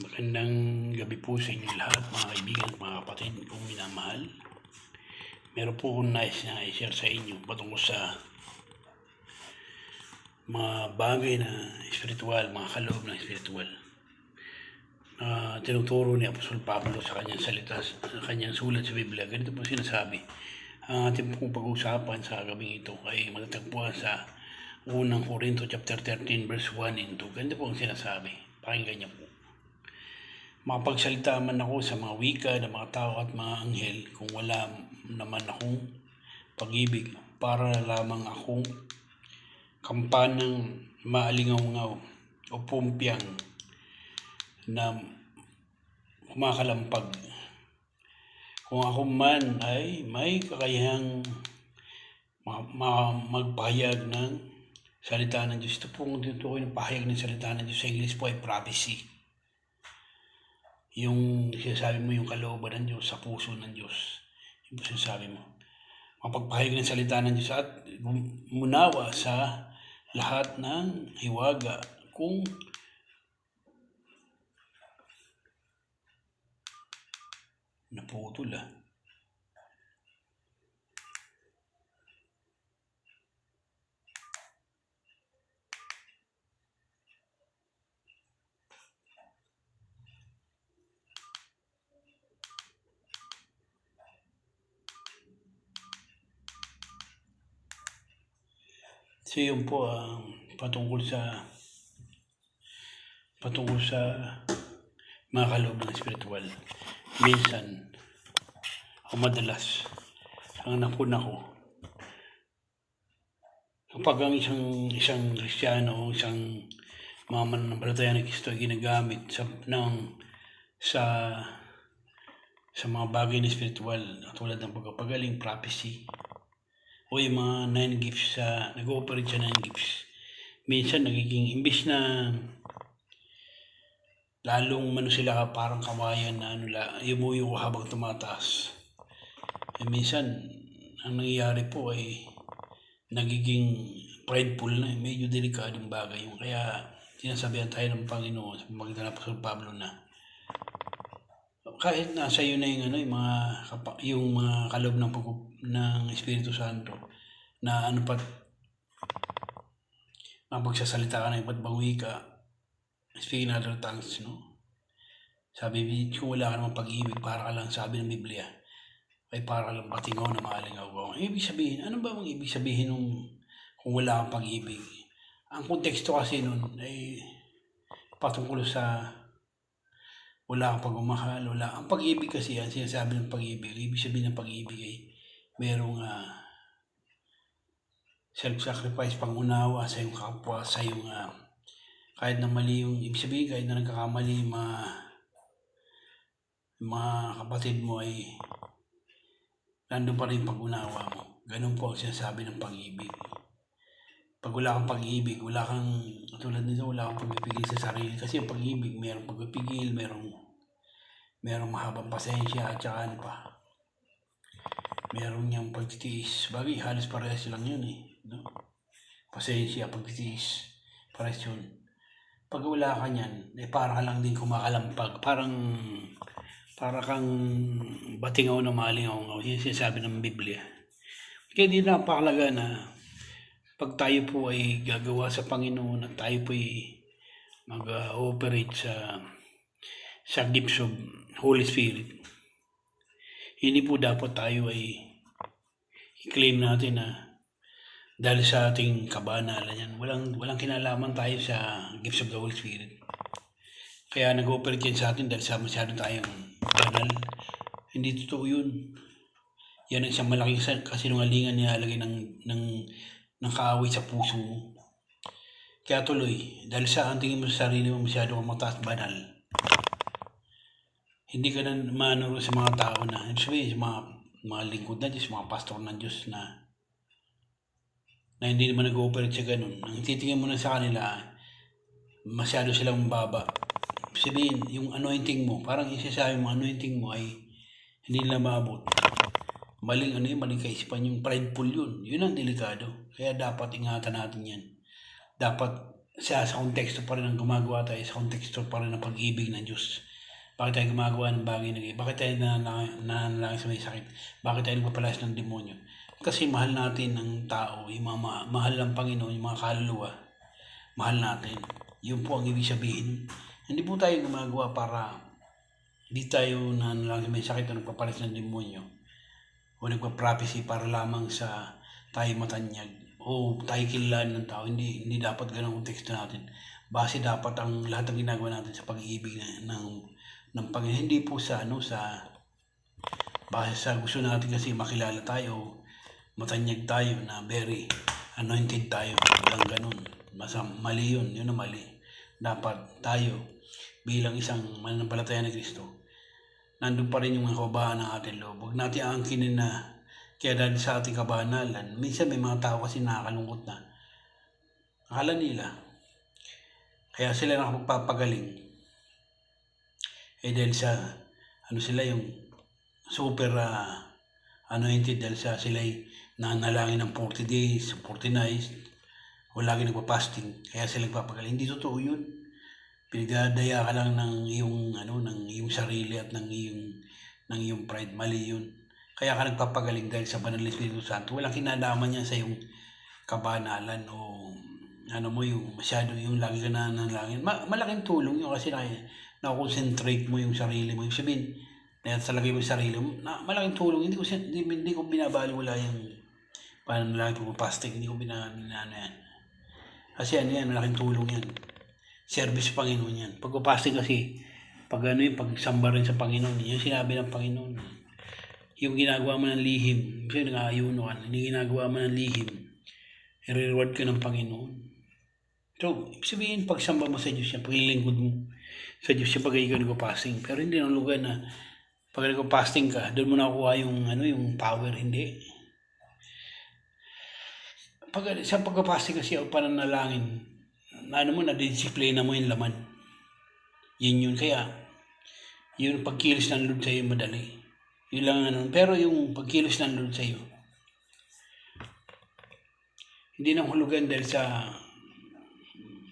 Magandang gabi po sa inyo lahat, mga kaibigan at mga kapatid kong minamahal. Meron po akong nice na i-share sa inyo patungkol sa mga bagay na espiritual, mga kaloob ng espiritual. Na tinuturo ni Apostol Pablo sa kanyang salita, sa kanyang sulat sa Biblia. Ganito po sinasabi. Ang ating pong pag-uusapan sa gabing ito ay matatagpuan sa unang Korinto chapter 13 verse 1 and 2. Ganito po ang sinasabi. Pakinggan niyo po. Makapagsalita man ako sa mga wika ng mga tao at mga anghel kung wala naman akong pag-ibig para lamang akong kampanang maalingaw-ngaw o pumpyang na kumakalampag. Kung ako man ay may kakayahang ma- ma- magpahayag ng salita ng Diyos. Ito po ang tinutukoy ng pahayag ng salita ng Diyos sa English po ay prophecy yung sinasabi mo yung kalooban ng Diyos sa puso ng Diyos. Yung po sinasabi mo. Mapagpahayag ng salita ng Diyos at munawa sa lahat ng hiwaga kung naputol ah. So yun po ang patungkol sa patungkol sa mga kaloob ng spiritual. Minsan, o madalas, ang napuna ko, kapag ang isang isang Kristiyano o isang mga mananampalataya ng Kristo ay ginagamit sa ng sa sa mga bagay na spiritual tulad ng pagpapagaling, prophecy, o yung mga nine gifts sa nag-ooperate sa nine gifts. Minsan nagiging imbis na lalong mano sila parang kawayan na ano la, yumuyo habang tumataas. Eh, minsan ang nangyayari po ay nagiging prideful na, eh, medyo delikadong bagay yung kaya sinasabihan tayo ng Panginoon sa pamagitan ng Apostol Pablo na kahit nasa iyo na yung ano yung mga yung mga kaloob ng ng Espiritu Santo na ano pa mapagsasalita ka ng iba't ibang wika speaking other tongues no? Sabi kung wala ka namang pag-ibig para ka lang sabi ng Biblia ay para ka lang patingaw na maalingaw ko ibig sabihin ano ba ang ibig sabihin nung kung wala kang pag-ibig? Ang konteksto kasi nun ay patungkol sa wala kang pagmamahal, wala. Ang pag-ibig kasi yan, sinasabi ng pag-ibig, ibig sabihin ng pag-ibig ay merong ah, self-sacrifice, pangunawa sa iyong kapwa, sa iyong ah, kahit na mali yung, ibig sabihin kahit na nagkakamali yung mga, mga kapatid mo ay nandun pa rin pag-unawa mo. Ganun po ang sinasabi ng pag-ibig. Pag wala kang pag-ibig, wala kang, tulad nito, wala kang pagpipigil sa sarili. Kasi ang pag-ibig, merong pagpipigil, merong, merong mahabang pasensya, at saka ano pa. Meron niyang pagtitiis. Bagay, halos parehas lang yun eh. No? Pasensya, pagtitiis. Parehas yun. Pag wala ka niyan, eh para ka lang din kumakalampag. Parang, para kang batingaw na malingaw. Yan sinasabi ng Biblia. Kaya di napakalaga na pag tayo po ay gagawa sa Panginoon at tayo po ay mag-operate sa sa gifts of Holy Spirit, hindi po dapat tayo ay i-claim natin na dahil sa ating kabanalan yan, walang, walang kinalaman tayo sa gifts of the Holy Spirit. Kaya nag-operate yan sa atin dahil sa masyado tayong banal. Hindi totoo yun. Yan ang isang malaking kasinungalingan nilalagay ng, ng, ng kaaway sa puso mo. Kaya tuloy, dahil sa ang tingin mo sa sarili mo masyado kang mataas banal, hindi ka na maano sa mga tao na, sabihin, sa mga, mga lingkod na Diyos, mga pastor ng Diyos na na hindi naman nag-ooperate sa ganun. Ang titingin mo na sa kanila, masyado silang baba. Sabihin, yung anointing mo, parang isasabi mo, anointing mo ay hindi nila maabot. Maling ano yun, maling kaisipan yung prideful yun. Yun ang delikado. Kaya dapat ingatan natin yan. Dapat sa, sa konteksto pa rin ng gumagawa tayo, sa konteksto pa rin ng pag-ibig ng Diyos. Bakit tayo gumagawa ng bagay na Bakit tayo nananalangin sa may sakit? Bakit tayo nagpapalas ng demonyo? Kasi mahal natin ang tao, yung mga ma- mahal ng Panginoon, yung mga kaluluwa. Mahal natin. Yun po ang ibig sabihin. Hindi po tayo gumagawa para hindi tayo nananalangin sa may sakit o nagpapalas ng demonyo. O nagpa-prophecy para lamang sa tayo matanyag o tayo kilalan ng tao. Hindi, hindi dapat ganun ang teksto natin. Base dapat ang lahat ng ginagawa natin sa pag-ibig ng, ng Panginoon. Hindi po sa ano, sa base sa gusto natin kasi makilala tayo, matanyag tayo na very anointed tayo. Walang ganun. Masam, mali yun. Yun ang mali. Dapat tayo bilang isang mananampalataya ni Kristo, nandun pa rin yung kabahan ng ating loob. Huwag natin angkinin na kaya dahil sa ating kabanalan, minsan may mga tao kasi nakakalungkot na. Akala nila. Kaya sila nakapagpapagaling. Eh dahil sa, ano sila yung super uh, anointed dahil sa sila nanalangin ng 40 days, 40 nights, o lagi nagpa-fasting. Kaya sila nagpapagaling. Hindi totoo yun. Pinagdadaya ka lang ng iyong, ano, ng iyong sarili at ng iyong, ng iyong pride. Mali yun. Kaya ka nagpapagaling dahil sa Banal na Espiritu Santo. Walang kinalaman niya sa iyong kabanalan o ano mo yung masyado yung lagi ka nanalangin. Ma- malaking tulong yun kasi na, na-concentrate mo yung sarili mo. Yung sabihin, na sa lagay mo sarili mo, na, malaking tulong. Hindi ko, hindi, hindi ko binabali wala yung pananalangin ko fasting. Hindi ko binabali ano yan. Kasi ano yan, malaking tulong yan. Service Panginoon yan. Pag fasting kasi, pag ano yung pagsamba rin sa Panginoon, yung sinabi ng Panginoon yung ginagawa mo ng lihim, kasi nag-aayuno ka, yung ginagawa mo ng lihim, i-reward ka ng Panginoon. So, ibig sabihin, pagsamba mo sa Diyos yan, paglilingkod mo sa Diyos yan, pag ikaw nag-fasting. Pero hindi ng lugar na pag nag-fasting ka, doon mo nakuha yung, ano, yung power, hindi. Pag, sa pag-fasting kasi o pananalangin, na ano mo, na-disciplina mo yung laman. Yun yun. Kaya, yun pagkilis ng Lord sa'yo madali. Yun lang ano. Pero yung pagkilos ng Lord sa iyo, hindi nang hulugan dahil sa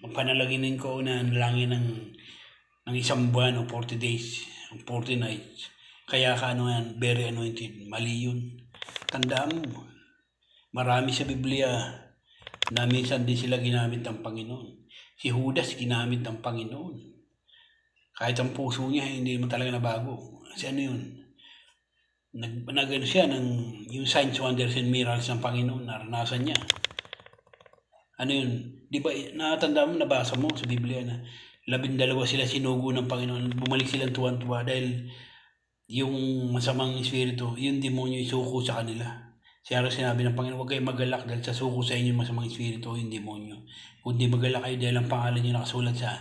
panalaginin ko na nalangin ng, ng isang buwan o 40 days, o 40 nights. Kaya ka ano yan, very anointed. Mali yun. Tandaan mo, marami sa Biblia na minsan din sila ginamit ng Panginoon. Si Judas ginamit ng Panginoon. Kahit ang puso niya, hindi mo talaga nabago. Kasi ano yun? nag, nag ano siya ng yung signs, wonders, and miracles ng Panginoon, naranasan niya. Ano yun? Di ba, nakatanda mo, nabasa mo sa Biblia na labindalawa sila sinugo ng Panginoon, bumalik silang tuwan-tuwa dahil yung masamang espiritu, yung demonyo isuko sa kanila. Siya sinabi ng Panginoon, huwag kayo magalak dahil sa suko sa inyo masamang espiritu, yung demonyo. Kundi magalak kayo dahil ang pangalan nyo nakasulat sa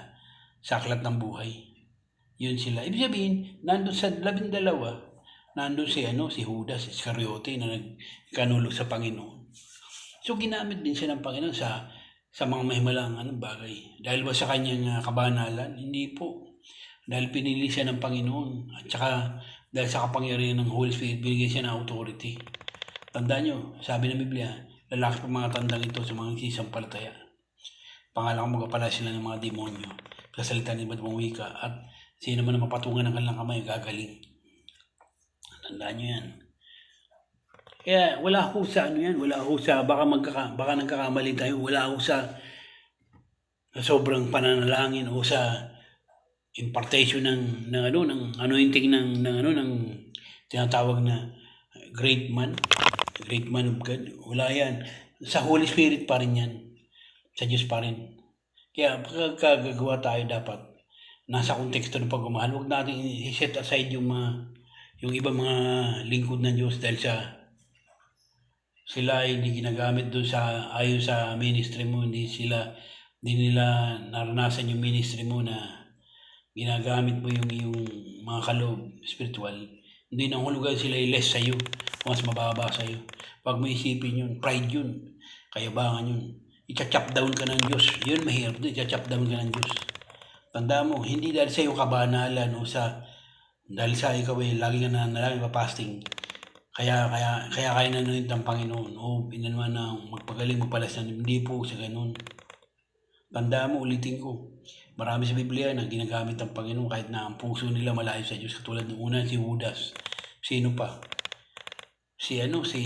saklat ng buhay. Yun sila. Ibig sabihin, nandun sa labindalawa, nandun si ano si Judas Iscariote na nagkanulo sa Panginoon. So ginamit din siya ng Panginoon sa sa mga mahimalang ano, bagay. Dahil ba sa kanyang uh, kabanalan? Hindi po. Dahil pinili siya ng Panginoon. At saka dahil sa kapangyarihan ng Holy Spirit, binigyan siya ng authority. Tandaan nyo, sabi ng Biblia, lalaki pa mga tandang ito sa mga isisampalataya. Pangalang magpapala sila ng mga demonyo sa salita iba't wika at sino man na mapatungan ng kanilang kamay gagaling. Tandaan nyo yan. Kaya wala ho sa ano yan, wala ho sa, baka, magkaka, baka nagkakamali tayo, wala ho sa sobrang pananalangin o sa impartation ng, ng ano, ng anointing ng, ng ano, ng tinatawag na great man, great man of God. Wala yan. Sa Holy Spirit pa rin yan. Sa Diyos pa rin. Kaya pagkagagawa tayo dapat nasa konteksto ng pagmamahal, huwag natin i-set aside yung mga yung iba mga lingkod ng Diyos dahil sa sila ay hindi ginagamit doon sa ayon sa ministry mo, hindi sila hindi nila naranasan yung ministry mo na ginagamit mo yung yung mga kaloob spiritual. Hindi nang hulugan sila less sa iyo, mas mababa sa iyo. Pag mo isipin yun, pride yun, kayabangan yun. I-chop down ka ng Diyos. Yun mahirap din, i-chop down ka ng Diyos. Tanda mo, hindi dahil sa iyo kabanalan o sa dahil sa ikaw ay lagi ka na nalagi pa fasting. Kaya, kaya, kaya kaya nanonood ng Panginoon. O, naman na magpagaling mo pala sa hindi po sa ganun. Tandaan mo, ulitin ko. Marami sa Biblia na ginagamit ng Panginoon kahit na ang puso nila malayo sa Diyos. Katulad ng una, si Judas. Sino pa? Si ano, si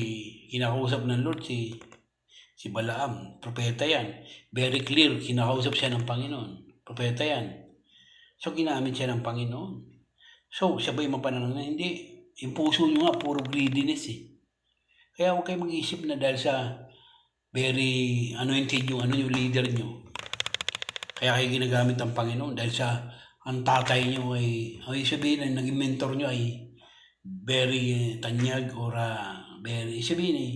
kinakausap ng Lord, si si Balaam. Propeta yan. Very clear, kinakausap siya ng Panginoon. Propeta yan. So, ginamit siya ng Panginoon. So, siya ba mapananang na? Hindi. Yung puso nyo nga, puro greediness eh. Kaya huwag kayo mag-isip na dahil sa very anointed yung ano yung leader nyo. Kaya kayo ginagamit ng Panginoon dahil sa ang tatay nyo ay, ay sabihin na naging mentor nyo ay very eh, tanyag or ah, very, sabihin eh,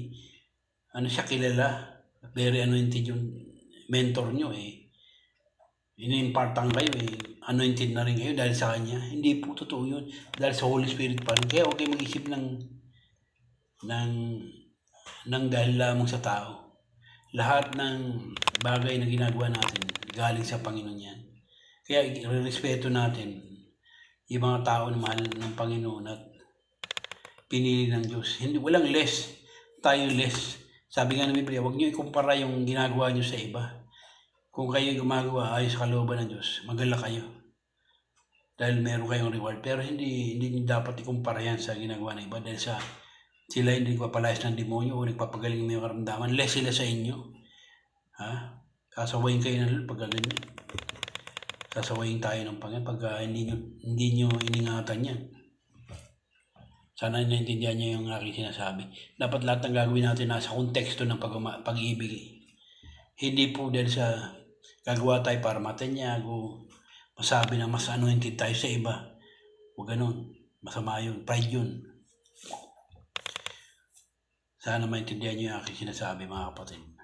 ano siya kilala, very anointed yung mentor nyo eh. Inimpartan kayo eh, anointed na rin kayo dahil sa kanya. Hindi po totoo yun. Dahil sa Holy Spirit pa rin. Kaya kayo mag-isip ng, ng, ng dahil lamang sa tao. Lahat ng bagay na ginagawa natin, galing sa Panginoon yan. Kaya respeto natin yung mga tao na mahal ng Panginoon at pinili ng Diyos. Hindi, walang less. Tayo less. Sabi nga ng Biblia, huwag niyo ikumpara yung ginagawa niyo sa iba. Kung kayo gumagawa ayos sa kalooban ng Diyos, magala kayo. Dahil meron kayong reward. Pero hindi hindi dapat ikumpara yan sa ginagawa ng iba. Dahil sa sila hindi nagpapalayas ng demonyo o nagpapagaling ng karamdaman. Less sila sa inyo. Ha? Kasawayin kayo ng Lord pag ganyan. Sasawayin tayo ng Panginoon pag ah, hindi nyo, hindi nyo iningatan yan. Sana naintindihan niyo yung aking sinasabi. Dapat lahat ng gagawin natin nasa konteksto ng pag pag-ibig. Hindi po dahil sa gagawa tayo para matanyag masabi na mas anointed tayo sa iba. Huwag ganun. Masama yun. Pride yun. Sana maintindihan niyo yung aking sinasabi mga kapatid.